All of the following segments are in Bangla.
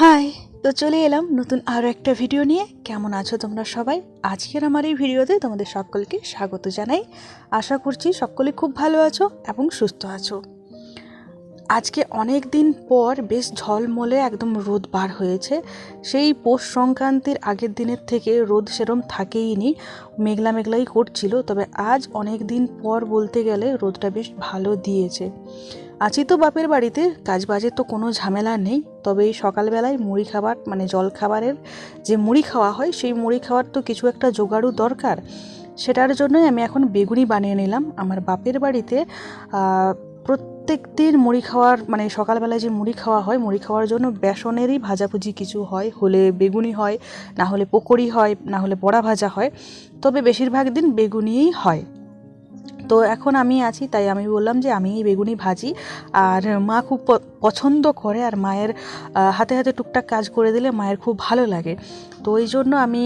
হাই, তো চলে এলাম নতুন আরও একটা ভিডিও নিয়ে। কেমন আছো তোমরা সবাই? আজকের আমার এই ভিডিওতে তোমাদের সকলকে স্বাগত জানাই। আশা করছি সকলে খুব ভালো আছো এবং সুস্থ আছো। আজকে অনেক দিন পর বেশ ঝলমলে একদম রোদ বার হয়েছে। সেই পৌষ সংক্রান্তির আগের দিনের থেকে রোদ সেরম থাকেই নি। মেঘলা মেঘলাই করছিল, তবে আজ অনেক দিন পর বলতে গেলে রোদটা বেশ ভালো দিয়েছে। আছি তো বাপের বাড়িতে কাজ বাজে তো কোনো ঝামেলা নেই। তবে এই সকালবেলায় মুড়ি খাবার মানে জল খাবারের যে মুড়ি খাওয়া হয়, সেই মুড়ি খাওয়ার তো কিছু একটা জোগাড়ও দরকার। সেটার জন্যই আমি এখন বেগুনি বানিয়ে নিলাম। আমার বাপের বাড়িতে প্রত্যেক দিন মুড়ি খাওয়ার মানে সকালবেলায় যে মুড়ি খাওয়া হয়, মুড়ি খাওয়ার জন্য বেসনেরই ভাজাভুজি কিছু হয়। হলে বেগুনি হয়, না হলে পকোড়ি হয়, না হলে বড়া ভাজা হয়। তবে বেশিরভাগ দিন বেগুনিই হয়। তো এখন আমি আছি, তাই আমি বললাম যে আমি এই বেগুনি ভাজি আর মা খুব পছন্দ করে আর মায়ের হাতে হাতে টুকটাক কাজ করে দিলে মায়ের খুব ভালো লাগে। তো ওই জন্য আমি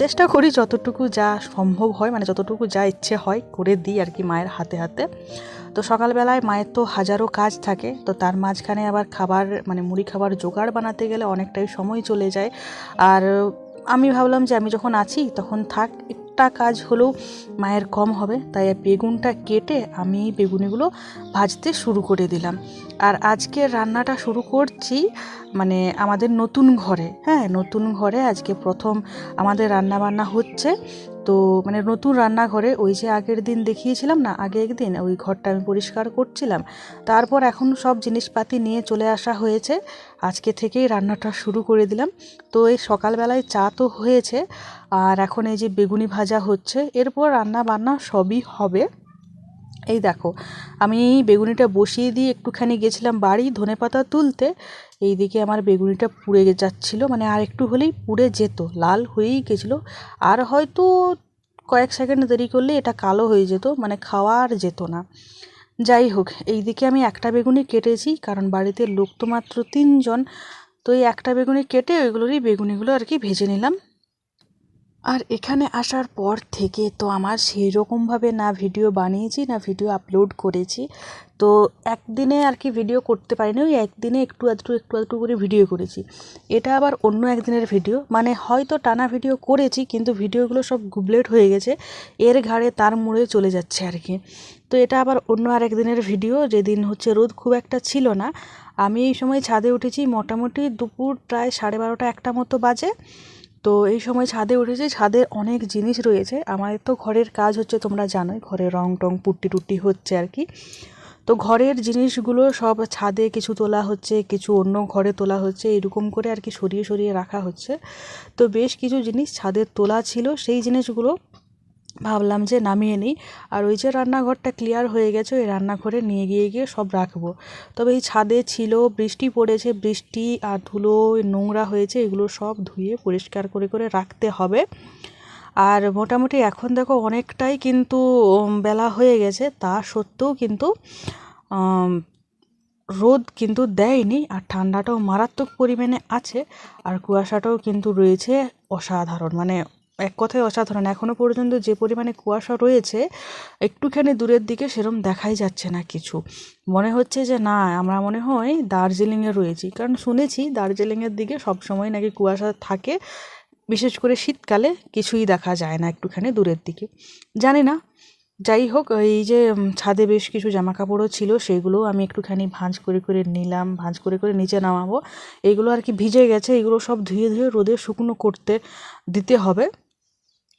চেষ্টা করি যতটুকু যা সম্ভব হয় মানে যতটুকু যা ইচ্ছে হয় করে দিই আর কি মায়ের হাতে হাতে। তো সকালবেলায় মায়ের তো হাজারো কাজ থাকে, তো তার মাঝখানে আবার খাবার মানে মুড়ি খাবার জোগাড় বানাতে গেলে অনেকটাই সময় চলে যায়। আর আমি ভাবলাম যে আমি যখন আছি তখন থাক একটা কাজ হলেও মায়ের কম হবে, তাই বেগুনটা কেটে আমি এই বেগুনিগুলো ভাজতে শুরু করে দিলাম। আর আজকে রান্নাটা শুরু করছি মানে আমাদের নতুন ঘরে হ্যাঁ নতুন ঘরে আজকে প্রথম আমাদের রান্নাবান্না হচ্ছে। তো মানে নতুন রান্নাঘরে ওই যে আগের দিন দেখিয়েছিলাম না, আগে একদিন ওই ঘরটা আমি পরিষ্কার করছিলাম। তারপর এখন সব জিনিসপাতি নিয়ে চলে আসা হয়েছে। আজকে থেকেই রান্নাটা শুরু করে দিলাম। তো এই সকালবেলায় চা তো হয়েছে, আর এখন এই যে বেগুনি ভাজা হচ্ছে, এরপর রান্না বান্না সবই হবে। এই দেখো, আমি বেগুনিটা বসিয়ে দিয়ে একটুখানি গেছিলাম বাড়ি ধনেপাতা তুলতে। এইদিকে আমার বেগুনিটা পুড়ে যাচ্ছিল যাচ্ছিল মানে আর একটু হলেই পুড়ে যেত, লাল হয়েই গেছিল। আর হয়তো কয়েক সেকেন্ড দেরি করলে এটা কালো হয়ে যেত মানে খাওয়া আর যেত না। যাই হোক এই দিকে আমি একটা বেগুনি কেটেছি, কারণ বাড়িতে লোক তো মাত্র তিনজন। তো এই একটা বেগুনি কেটে ওইগুলোরই বেগুনিগুলো আর কি ভেজে নিলাম। আর এখানে আসার পর থেকে তো আমার সেই রকমভাবে না ভিডিও বানিয়েছি, না ভিডিও আপলোড করেছি। তো একদিনে আর কি ভিডিও করতে পারিনি, ওই একদিনে একটু আধটু একটু আধটু করে ভিডিও করেছি। এটা আবার অন্য একদিনের ভিডিও মানে হয়তো টানা ভিডিও করেছি, কিন্তু ভিডিওগুলো সব গুবলেট হয়ে গেছে, এর ঘাড়ে তার মুড়ে চলে যাচ্ছে আর কি। তো এটা আবার অন্য আরেক দিনের ভিডিও যেদিন হচ্ছে রোদ খুব একটা ছিল না। আমি এই সময় ছাদে উঠেছি, মোটামুটি দুপুর প্রায় সাড়ে বারোটা একটা মতো বাজে। তো এই সময় ছাদে উঠেছি, ছাদে অনেক জিনিস রয়েছে। আমাদের তো ঘরের কাজ হচ্ছে তোমরা জানোই, ঘরে রং টং পুট্টি টুট্টি হচ্ছে আর কি। তো ঘরের জিনিসগুলো সব ছাদে কিছু তোলা হচ্ছে, কিছু অন্য ঘরে তোলা হচ্ছে, এরকম করে আর কি সরিয়ে সরিয়ে রাখা হচ্ছে। তো বেশ কিছু জিনিস ছাদের তোলা ছিল, সেই জিনিসগুলো ভাবলাম যে নামিয়ে নিই। আর ওই যে রান্নাঘরটা ক্লিয়ার হয়ে গেছে, ওই রান্নাঘরে নিয়ে গিয়ে গিয়ে সব রাখব। তবে এই ছাদে ছিল, বৃষ্টি পড়েছে, বৃষ্টি আর ধুলো নোংরা হয়েছে, এগুলো সব ধুয়ে পরিষ্কার করে করে রাখতে হবে। আর মোটামুটি এখন দেখো অনেকটাই কিন্তু বেলা হয়ে গেছে। তা সত্ত্বেও কিন্তু রোদ কিন্তু দেয়নি আর ঠান্ডাটাও মারাত্মক পরিমাণে আছে। আর কুয়াশাটাও কিন্তু রয়েছে অসাধারণ মানে এক কথায় অসাধারণ। এখনও পর্যন্ত যে পরিমাণে কুয়াশা রয়েছে, একটুখানি দূরের দিকে সেরম দেখাই যাচ্ছে না কিছু। মনে হচ্ছে যে না, আমরা মনে হয় দার্জিলিংয়ে রয়েছি। কারণ শুনেছি দার্জিলিংয়ের দিকে সবসময় নাকি কুয়াশা থাকে। বিশেষ করে শীতকালে কিছুই দেখা যায় না একটুখানি দূরের দিকে। জানি না। যাই হোক, এই যে ছাদে বেশ কিছু জামা কাপড়ও ছিল, সেগুলোও আমি একটুখানি ভাঁজ করে করে নিলাম, ভাঁজ করে করে নিচে নামাবো। এগুলো আর কি ভিজে গেছে, এগুলো সব ধুয়ে ধুয়ে রোদে শুকনো করতে দিতে হবে।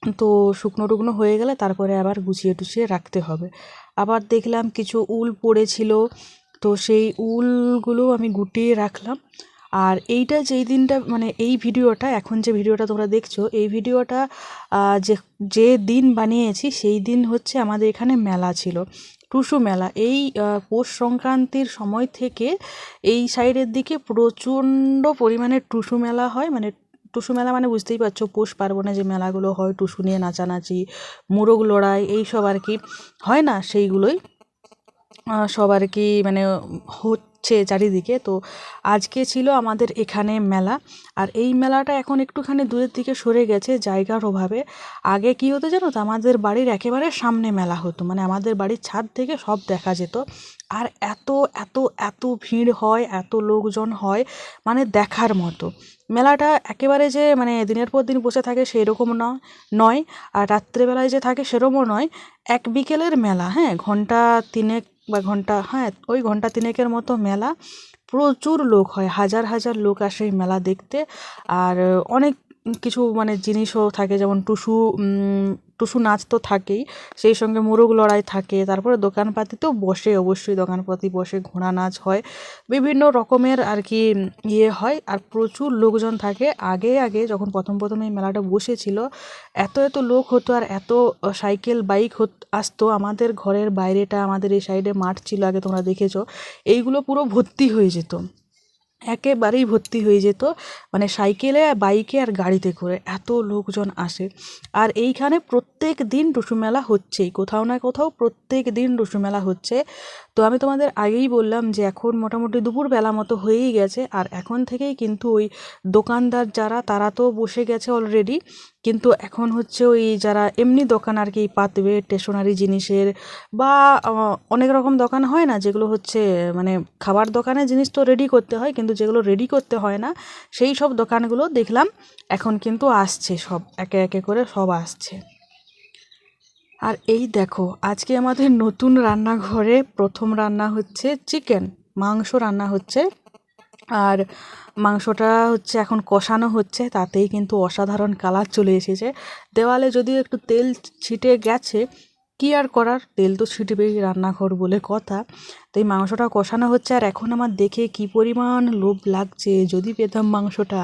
তো শুকনো টুকনো হয়ে গেলে তারপরে আবার গুছিয়ে টুছিয়ে রাখতে হবে। আবার দেখলাম কিছু উল পড়েছিল, তো সেই উলগুলো আমি গুটিয়ে রাখলাম। আর এইটা যেই দিনটা মানে এই ভিডিওটা, এখন যে ভিডিওটা তোমরা দেখছ, এই ভিডিওটা যে যে দিন বানিয়েছি সেই দিন হচ্ছে আমাদের এখানে মেলা ছিল, টুসু মেলা। এই পৌষ সংক্রান্তির সময় থেকে এই সাইডের দিকে প্রচণ্ড পরিমাণে টুসু মেলা হয় মানে টুসু মেলা মানে বুঝতেই পারছ, পৌষ পার্বণে যে মেলাগুলো হয়, টুসু নিয়ে নাচানাচি, মোরগ লড়াই, এইসব আর কি। হয় না সেইগুলোই। সব আর কি মানে হচ্ছে চারিদিকে। তো আজকে ছিল আমাদের এখানে মেলা। আর এই মেলাটা এখন একটুখানি দূরের দিকে সরে গেছে জায়গার অভাবে। আগে কী হতো জানো তো, আমাদের বাড়ির একেবারে সামনে মেলা হতো। মানে আমাদের বাড়ির ছাদ থেকে সব দেখা যেত। আর এত এত এত ভিড় হয়, এত লোকজন হয় মানে দেখার মতো। মেলাটা একেবারে যে মানে দিনের পর দিন বসে থাকে সেই রকম নয়। নয় আর রাত্রেবেলায় যে থাকে সেরকমও নয়। এক বিকেলের মেলা হ্যাঁ? ঘণ্টা তিনেক বা ঘণ্টা হ্যাঁ? ওই ঘণ্টা তিনেকের মতো মেলা। প্রচুর লোক হয়, হাজার হাজার লোক আসে এই মেলা দেখতে। আর অনেক কিছু মানে জিনিসও থাকে, যেমন টুসু টুসু নাচ তো থাকেই, সেই সঙ্গে মোরগ লড়াই থাকে, তারপরে দোকানপাতিতেও বসে, অবশ্যই দোকানপাতি বসে ঘোড়া নাচ হয়। বিভিন্ন রকমের আর কি ইয়ে হয়, আর প্রচুর লোকজন থাকে। আগে আগে যখন প্রথম প্রথম এই মেলাটা বসেছিল, এত এত লোক হতো আর এত সাইকেল, বাইক হত, আসতো। আমাদের ঘরের বাইরেটা, আমাদের এই সাইডে মাঠ ছিল, আগে তোমরা দেখেছ, এইগুলো পুরো ভর্তি হয়ে যেত। একেবারেই ভর্তি হয়ে যেত মানে সাইকেলে, বাইকে আর গাড়িতে করে। এত লোকজন আসে। আর এইখানে প্রত্যেক দিন টুসু মেলা হচ্ছেই। কোথাও না কোথাও প্রত্যেক দিন টুসু মেলা হচ্ছে। তো আমি তোমাদের আগেই বললাম যে এখন মোটামুটি দুপুরবেলা মতো হয়েই গেছে। আর এখন থেকেই কিন্তু ওই দোকানদার যারা, তারা তো বসে গেছে অলরেডি কিন্তু এখন হচ্ছে ওই যারা এমনি দোকান আর কি পাতবে স্টেশনারি জিনিসের বা অনেক রকম দোকান হয় না যেগুলো হচ্ছে মানে খাবার দোকানে জিনিস তো রেডি করতে হয় কিন্তু যেগুলো রেডি করতে হয় না সেই সব দোকানগুলো দেখলাম এখন কিন্তু আসছে সব, একে একে করে সব আসছে। আর এই দেখো, আজকে আমাদের নতুন রান্নাঘরে প্রথম রান্না হচ্ছে চিকেন মাংস রান্না হচ্ছে আর মাংসটা হচ্ছে এখন কষানো হচ্ছে, তাতেই কিন্তু অসাধারণ কালার চলে এসেছে। দেওয়ালে যদিও একটু তেল ছিটে গেছে কী আর করার? তেল তো ছিটবেই রান্নাঘর বলে কথা। তো এই মাংসটা কষানো হচ্ছে আর এখন আমার দেখে কি পরিমাণ লোভ লাগছে। যদি পেতাম মাংসটা,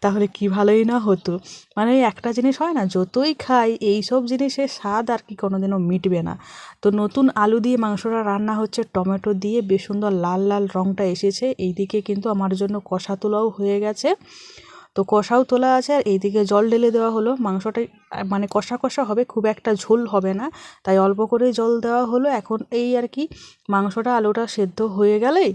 তাহলে কি ভালোই না হতো। মানে একটা জিনিস হয় না, যতই খাই এই সব জিনিসের স্বাদ আর কি কোনোদিনও মিটবে না। তো নতুন আলু দিয়ে মাংসটা রান্না হচ্ছে, টমেটো দিয়ে বেশ সুন্দর লাল লাল রঙটা এসেছে। এইদিকে কিন্তু আমার জন্য কষা তোলাও হয়ে গেছে। তো কষাও তোলা আছে আর এইদিকে জল ঢেলে দেওয়া হলো। মাংসটা মানে কষা কষা হবে, খুব একটা ঝোল হবে না। তাই অল্প করেই জল দেওয়া হলো। এখন এই আর কি, মাংসটা, আলুটা সেদ্ধ হয়ে গেলেই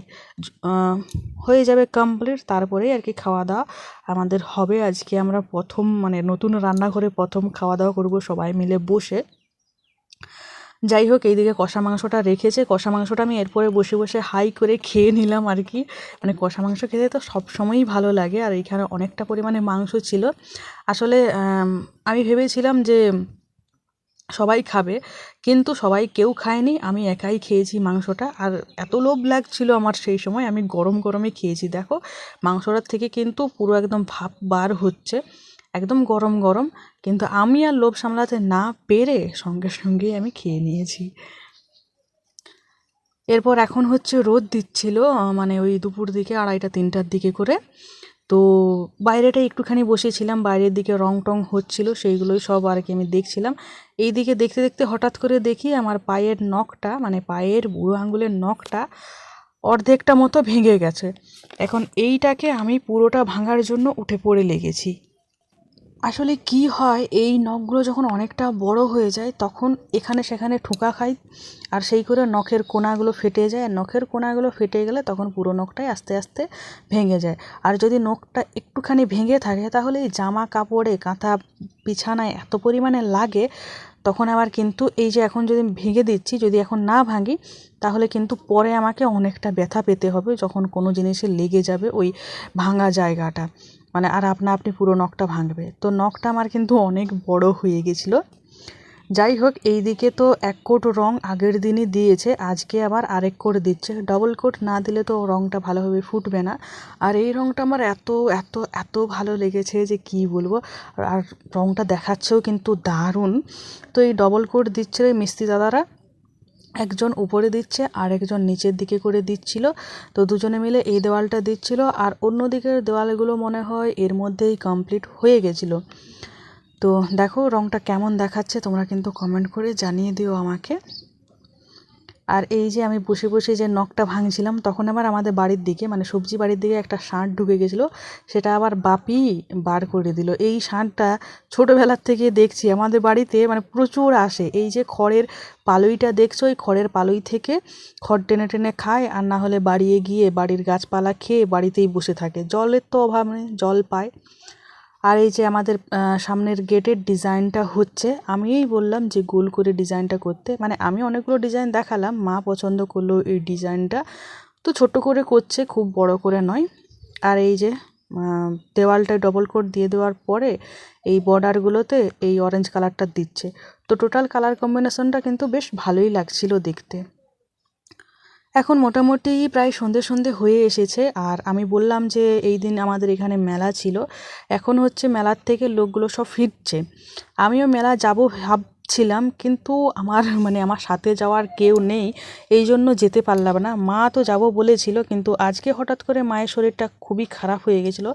হয়ে যাবে কমপ্লিট তারপরেই আর কি খাওয়া দাওয়া আমাদের হবে। আজকে আমরা প্রথম মানে নতুন রান্নাঘরে প্রথম খাওয়া দাওয়া করব সবাই মিলে বসে। যাই হোক এইদিকে কষা মাংসটা রেখেছে। কষা মাংসটা আমি এরপরে বসে বসে হাই করে খেয়ে নিলাম আর কি। মানে কষা মাংস খেতে তো সবসময়ই ভালো লাগে আর এইখানে অনেকটা পরিমাণে মাংস ছিল। আসলে আমি ভেবেছিলাম যে সবাই খাবে, কিন্তু সবাই কেউ খায়নি। আমি একাই খেয়েছি মাংসটা আর এত লোভ লাগছিল আমার সেই সময়। আমি গরম গরমে খেয়েছি। দেখো, মাংসটার থেকে কিন্তু পুরো একদম ভাপ বার হচ্ছে। একদম গরম গরম, কিন্তু আমি আর লোভ সামলাতে না পেরে সঙ্গে সঙ্গেই আমি খেয়ে নিয়েছি। এরপর এখন হচ্ছে রোদ দিচ্ছিল মানে ওই দুপুর দিকে আড়াইটা তিনটার দিকে করে। তো বাইরেটা একটুখানি বসেছিলাম, বাইরের দিকে রং টং হচ্ছিল, সেইগুলোই সব আর কি আমি দেখছিলাম। এই দিকে দেখতে দেখতে হঠাৎ করে দেখি আমার পায়ের নখটা মানে পায়ের বুড়ো আঙুলের নখটা অর্ধেকটা মতো ভেঙে গেছে। এখন এইটাকে আমি পুরোটা ভাঙার জন্য উঠে পড়ে লেগেছি। আসলে কি হয়, এই নখগুলো যখন অনেকটা বড় হয়ে যায়, তখন এখানে সেখানে ঠোকা খায় আর সেই করে নখের কোনাগুলো ফেটে যায়। আর নখের কোনাগুলো ফেটে গেলে তখন পুরো নখটাই আস্তে আস্তে ভেঙে যায়। আর যদি নখটা একটুখানি ভেঙে থাকে, তাহলে এই জামা কাপড়ে, কাঁথা, বিছানায় এত পরিমাণে লাগে তখন আবার কিন্তু এই যে এখন যদি ভেঙে দিচ্ছি, যদি এখন না ভাঙি, তাহলে কিন্তু পরে আমাকে অনেকটা ব্যথা পেতে হবে যখন কোনো জিনিসে লেগে যাবে ওই ভাঙা জায়গাটা। মানে আর আপনা আপনি পুরো নখটা ভাঙবে। তো নখটা আমার কিন্তু অনেক বড় হয়ে গেছিল। যাই হোক এই দিকে তো এক কোট রং আগের দিনই দিয়েছে, আজকে আবার আরেক কোট দিচ্ছে। ডবল কোট না দিলে তো রংটা ভালোভাবে ফুটবে না। আর এই রংটা আমার এত এত এত ভালো লেগেছে যে কি বলব? আর রংটা দেখাচ্ছেও কিন্তু দারুণ। তো এই ডবল কোট দিচ্ছে মিস্ত্রি দাদারা। একজন উপরে দিচ্ছে আর একজন নিচের দিকে করে দিচ্ছিল। তো দুজনে মিলে এই দেওয়ালটা দিচ্ছিল। আর অন্য দিকের দেওয়ালগুলো মনে হয় এর মধ্যেই কমপ্লিট হয়ে গেছিল। তো দেখো রঙটা কেমন দেখাচ্ছে, তোমরা কিন্তু কমেন্ট করে জানিয়ে দিও আমাকে। আর এই যে আমি বসে বসে যে নখটা ভাঙছিলাম, তখন আবার আমাদের বাড়ির দিকে মানে সবজি বাড়ির দিকে একটা ষাঁড় ঢুকে গেছিল, সেটা আবার বাপি বার করে দিল। এই ষাঁড়টা ছোটোবেলার থেকে দেখছি, আমাদের বাড়িতে মানে প্রচুর আসে। এই যে খড়ের পালইটা দেখছ ওই খড়ের পালই থেকে খড় টেনে টেনে খায়, আর না হলে বাড়িয়ে গিয়ে বাড়ির গাছপালা খেয়ে বাড়িতেই বসে থাকে। জলের তো অভাব নেই, জল পায়। আর এই যে আমাদের সামনের গেটের ডিজাইনটা হচ্ছে, আমিই বললাম যে গোল করে ডিজাইনটা করতে। মানে আমি অনেকগুলো ডিজাইন দেখালাম, মা পছন্দ করল এই ডিজাইনটা। তো ছোট করে করছে, খুব বড় করে নয়। আর এই যে দেওয়ালটায় ডবল কোট দিয়ে দেওয়ার পরে এই বর্ডারগুলোতে এই অরেঞ্জ কালারটা দিচ্ছে। তো টোটাল কালার কম্বিনেশনটা কিন্তু বেশ ভালোই লাগছিল দেখতে। এখন মোটামুটি প্রায় সন্ধে সন্ধে হয়ে এসেছে। আর আমি বললাম যে, এই দিন আমাদের এখানে মেলা ছিল। এখন হচ্ছে মেলার থেকে লোকগুলো সব ফিরছে। আমিও মেলা যাব ভাবছিলাম, কিন্তু আমার মানে আমার সাথে যাওয়ার কেউ নেই। এই জন্য যেতে পারলাম না। মা তো যাব বলেছিল, কিন্তু আজকে হঠাৎ করে মায়ের শরীরটা খুবই খারাপ হয়ে গেছিল।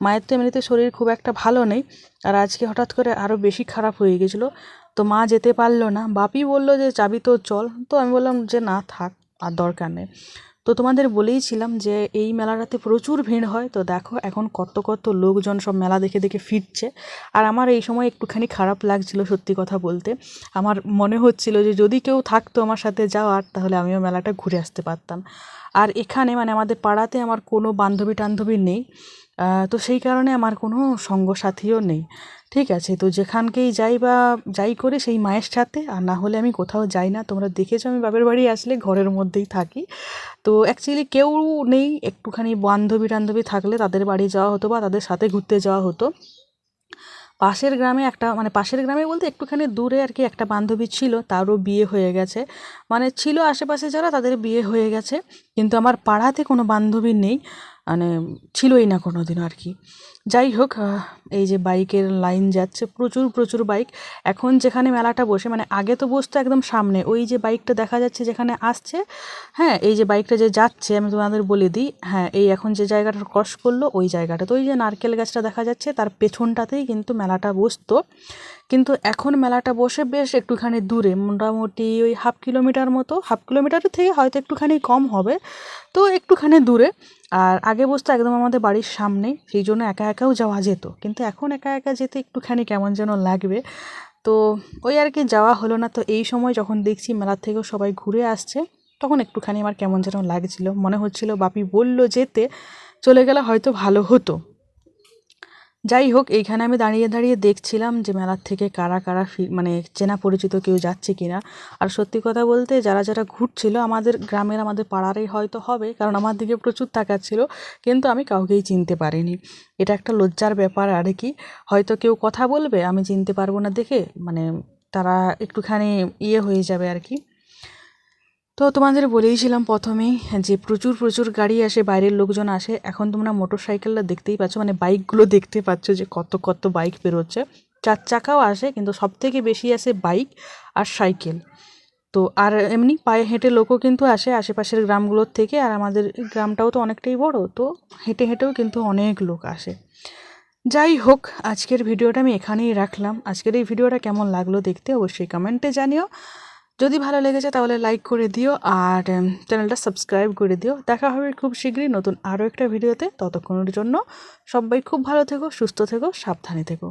মায়ের তো এমনিতে শরীর খুব একটা ভালো নেই। আর আজকে হঠাৎ করে আরও বেশি খারাপ হয়ে গেছিল। তো মা যেতে পারল না। বাপি বলল যে, যাবি তো চল। তো আমি বললাম যে, না, থাক। আর দরকার নেই। তো তোমাদের বলেইছিলাম যে এই মেলাটাতে প্রচুর ভিড় হয়। তো দেখো এখন কত কত লোকজন সব মেলা দেখে দেখে ফিরছে। আর আমার এই সময় একটুখানি খারাপ লাগছিল সত্যি কথা বলতে। আমার মনে হচ্ছিল যে যদি কেউ থাকতো আমার সাথে যাওয়ার, তাহলে আমিও মেলাটা ঘুরে আসতে পারতাম। আর এখানে মানে আমাদের পাড়াতে আমার কোনো বান্ধবী টান্ধবী নেই। তো সেই কারণে আমার কোনো সঙ্গ সঙ্গসাথীও নেই। ঠিক আছে, তো যেখানকেই যাই বা যাই করে সেই মায়ের সাথে, আর না হলে আমি কোথাও যাই না। তোমরা দেখেছ আমি বাপের বাড়ি আসলে ঘরের মধ্যেই থাকি। তো অ্যাকচুয়ালি কেউ নেই, একটুখানি বান্ধবী টান্ধবী থাকলে তাদের বাড়ি যাওয়া হতো বা তাদের সাথে ঘুরতে যাওয়া হতো। পাশের গ্রামে একটা মানে পাশের গ্রামে বলতে একটুখানি দূরে আর কি একটা বান্ধবী ছিল, তারও বিয়ে হয়ে গেছে। মানে ছিল আশেপাশে যারা তাদের বিয়ে হয়ে গেছে, কিন্তু আমার পাড়াতে কোনো বান্ধবী নেই। মানে ছিলই না কোনো দিন আর কি। যাই হোক এই যে বাইকের লাইন যাচ্ছে, প্রচুর প্রচুর বাইক। এখন যেখানে মেলাটা বসে মানে আগে তো বসতো একদম সামনে, ওই যে বাইকটা দেখা যাচ্ছে যেখানে আসছে হ্যাঁ এই যে বাইকটা যে যাচ্ছে, আমি তোমাদের বলে দিই হ্যাঁ এই এখন যে জায়গাটা ক্রস করল, ওই জায়গাটা তো ওই যে নারকেল গাছটা দেখা যাচ্ছে, তার পেছনটাতেই কিন্তু মেলাটা বসতো। কিন্তু এখন মেলাটা বসে বেশ একটুখানি দূরে, মোটামুটি ওই হাফ কিলোমিটার মতো, হাফ কিলোমিটারের থেকে হয়তো একটুখানি কম হবে। তো একটুখানি দূরে। আর আগে বসতো একদম আমাদের বাড়ির সামনে, সেই জন্য একা একাও যাওয়া যেত। কিন্তু এখন একা একা যেতে একটুখানি কেমন যেন লাগবে। তো ওই আর কি যাওয়া হলো না। তো এই সময় যখন দেখছি মেলার থেকেও সবাই ঘুরে আসছে, তখন একটুখানি আমার কেমন যেন লাগছিল। মনে হচ্ছিল বাপি বলল যেতে, চলে গেলে হয়তো ভালো হতো। যাই হোক এইখানে আমি দাঁড়িয়ে দাঁড়িয়ে দেখছিলাম যে মেলার থেকে কারা কারা ফি মানে চেনা পরিচিত কেউ যাচ্ছে কিনা। আর সত্যি কথা বলতে যারা যারা ঘুরছিল আমাদের গ্রামের, আমাদের পাড়ারই হয়তো হবে, কারণ আমার দিকে প্রচুর তাকাচ্ছিল কিন্তু আমি কাউকেই চিনতে পারিনি। এটা একটা লজ্জার ব্যাপার, আর কি? হয়তো কেউ কথা বলবে, আমি চিনতে পারব না দেখে মানে তারা একটুখানি ইয়ে হয়ে যাবে আর কি। তো তোমাদের বলেইছিলাম প্রথমেই যে প্রচুর প্রচুর গাড়ি আসে, বাইরের লোকজন আসে। এখন তোমরা মোটর সাইকেলটা দেখতেই পাচ্ছ মানে বাইকগুলো দেখতে পাচ্ছ যে কত কত বাইক বেরোচ্ছে। চার চাকাও আসে, কিন্তু সব থেকে বেশি আসে বাইক আর সাইকেল। তো আর এমনি পায়ে হেঁটে লোকও কিন্তু আসে আশেপাশের গ্রামগুলোর থেকে, আর আমাদের গ্রামটাও তো অনেকটাই বড়, তো হেঁটে হেঁটেও কিন্তু অনেক লোক আসে। যাই হোক, আজকের ভিডিওটা আমি এখানেই রাখলাম। আজকের এই ভিডিওটা কেমন লাগল দেখতে অবশ্যই কমেন্টে জানিও। যদি ভালো লেগেছে তাহলে লাইক করে দিও আর চ্যানেলটা সাবস্ক্রাইব করে দিও। দেখা হবে খুব শীঘ্রই নতুন আরও একটা ভিডিওতে ততক্ষণের জন্য সবাই খুব ভালো থেকো, সুস্থ থেকো, সাবধানে থেকো।